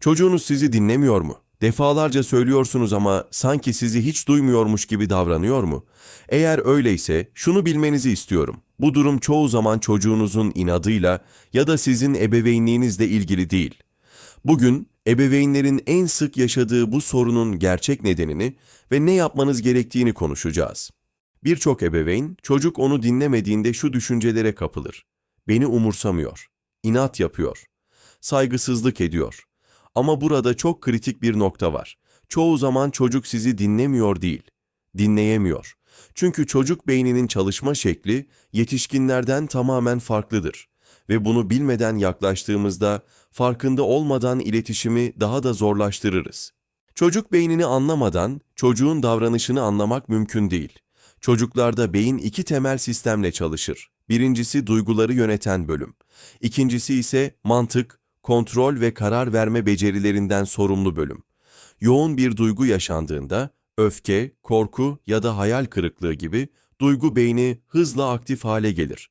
Çocuğunuz sizi dinlemiyor mu? Defalarca söylüyorsunuz ama sanki sizi hiç duymuyormuş gibi davranıyor mu? Eğer öyleyse şunu bilmenizi istiyorum. Bu durum çoğu zaman çocuğunuzun inadıyla ya da sizin ebeveynliğinizle ilgili değil. Bugün ebeveynlerin en sık yaşadığı bu sorunun gerçek nedenini ve ne yapmanız gerektiğini konuşacağız. Birçok ebeveyn çocuk onu dinlemediğinde şu düşüncelere kapılır. Beni umursamıyor, inat yapıyor, saygısızlık ediyor. Ama burada çok kritik bir nokta var. Çoğu zaman çocuk sizi dinlemiyor değil, dinleyemiyor. Çünkü çocuk beyninin çalışma şekli yetişkinlerden tamamen farklıdır ve bunu bilmeden yaklaştığımızda farkında olmadan iletişimi daha da zorlaştırırız. Çocuk beynini anlamadan çocuğun davranışını anlamak mümkün değil. Çocuklarda beyin iki temel sistemle çalışır. Birincisi duyguları yöneten bölüm. İkincisi ise mantık, kontrol ve karar verme becerilerinden sorumlu bölüm. Yoğun bir duygu yaşandığında öfke, korku ya da hayal kırıklığı gibi duygu beyni hızla aktif hale gelir.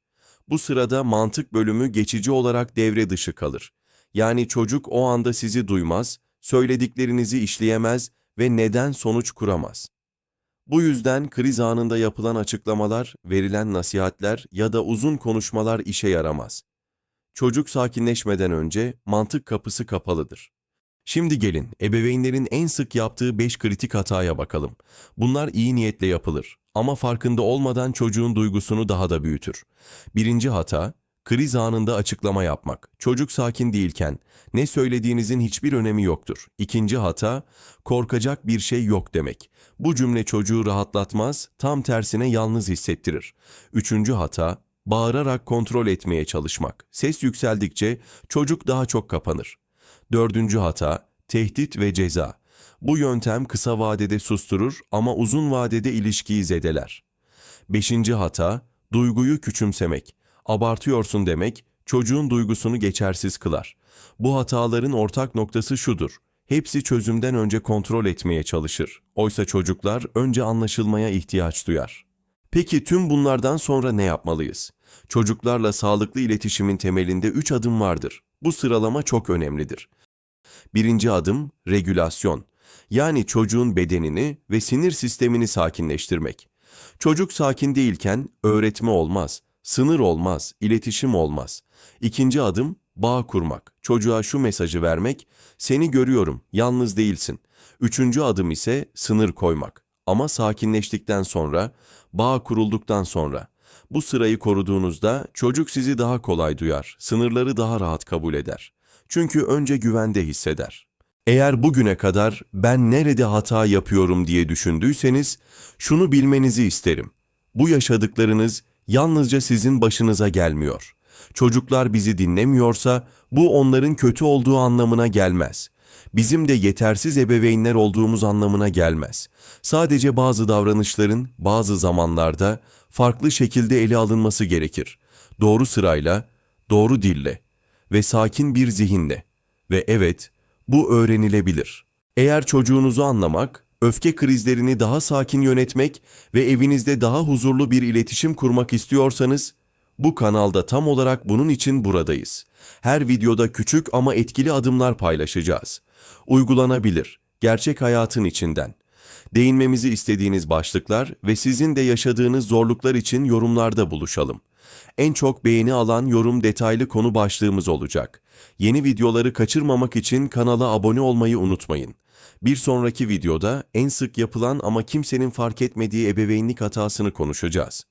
Bu sırada mantık bölümü geçici olarak devre dışı kalır. Yani çocuk o anda sizi duymaz, söylediklerinizi işleyemez ve neden sonuç kuramaz. Bu yüzden kriz anında yapılan açıklamalar, verilen nasihatler ya da uzun konuşmalar işe yaramaz. Çocuk sakinleşmeden önce mantık kapısı kapalıdır. Şimdi gelin ebeveynlerin en sık yaptığı 5 kritik hataya bakalım. Bunlar iyi niyetle yapılır ama farkında olmadan çocuğun duygusunu daha da büyütür. Birinci hata, kriz anında açıklama yapmak. Çocuk sakin değilken ne söylediğinizin hiçbir önemi yoktur. İkinci hata, korkacak bir şey yok demek. Bu cümle çocuğu rahatlatmaz, tam tersine yalnız hissettirir. Üçüncü hata, bağırarak kontrol etmeye çalışmak. Ses yükseldikçe çocuk daha çok kapanır. Dördüncü hata, tehdit ve ceza. Bu yöntem kısa vadede susturur ama uzun vadede ilişkiyi zedeler. Beşinci hata, duyguyu küçümsemek. Abartıyorsun demek, çocuğun duygusunu geçersiz kılar. Bu hataların ortak noktası şudur. Hepsi çözümden önce kontrol etmeye çalışır. Oysa çocuklar önce anlaşılmaya ihtiyaç duyar. Peki tüm bunlardan sonra ne yapmalıyız? Çocuklarla sağlıklı iletişimin temelinde üç adım vardır. Bu sıralama çok önemlidir. Birinci adım regülasyon. Yani çocuğun bedenini ve sinir sistemini sakinleştirmek. Çocuk sakin değilken öğretme olmaz, sınır olmaz, iletişim olmaz. İkinci adım bağ kurmak. Çocuğa şu mesajı vermek, seni görüyorum, yalnız değilsin. Üçüncü adım ise sınır koymak. Ama sakinleştikten sonra, bağ kurulduktan sonra. Bu sırayı koruduğunuzda çocuk sizi daha kolay duyar, sınırları daha rahat kabul eder. Çünkü önce güvende hisseder. Eğer bugüne kadar ben nerede hata yapıyorum diye düşündüyseniz şunu bilmenizi isterim. Bu yaşadıklarınız yalnızca sizin başınıza gelmiyor. Çocuklar bizi dinlemiyorsa bu onların kötü olduğu anlamına gelmez. Bizim de yetersiz ebeveynler olduğumuz anlamına gelmez. Sadece bazı davranışların bazı zamanlarda farklı şekilde ele alınması gerekir. Doğru sırayla, doğru dille ve sakin bir zihinle. Ve evet, bu öğrenilebilir. Eğer çocuğunuzu anlamak, öfke krizlerini daha sakin yönetmek ve evinizde daha huzurlu bir iletişim kurmak istiyorsanız, bu kanalda tam olarak bunun için buradayız. Her videoda küçük ama etkili adımlar paylaşacağız. Uygulanabilir, gerçek hayatın içinden. Değinmemizi istediğiniz başlıklar ve sizin de yaşadığınız zorluklar için yorumlarda buluşalım. En çok beğeni alan yorum detaylı konu başlığımız olacak. Yeni videoları kaçırmamak için kanala abone olmayı unutmayın. Bir sonraki videoda en sık yapılan ama kimsenin fark etmediği ebeveynlik hatasını konuşacağız.